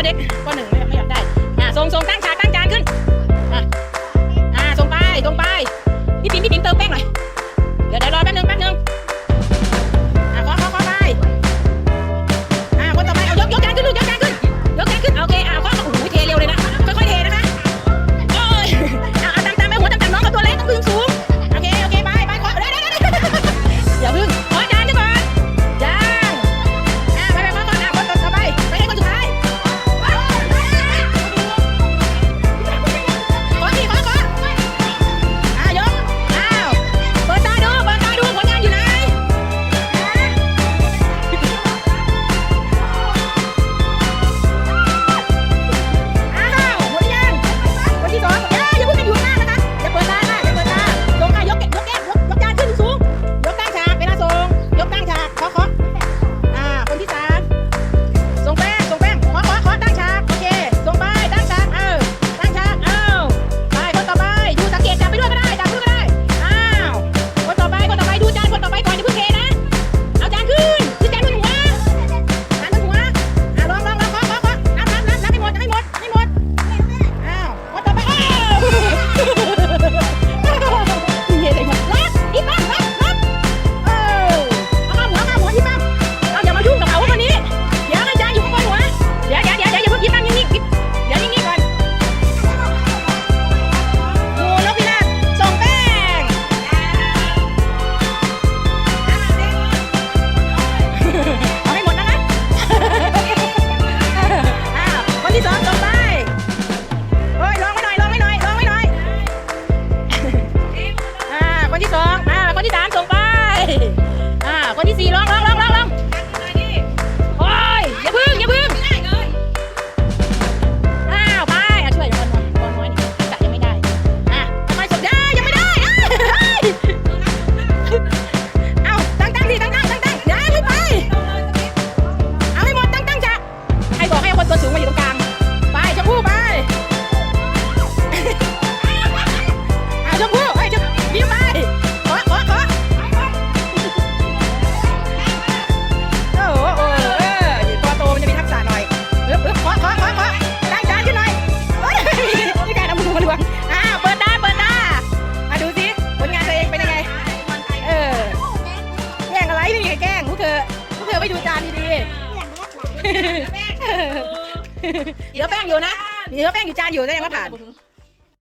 ็เด็กตัหนึ่งไม่อยากได้อ่ทรงทรงตั้งฉาก ไปดูจานดีๆ เดี๋ยวแป้งอยู่นะ เดี๋ยวแป้งอยู่จานอยู่แยังไม่ผ่าน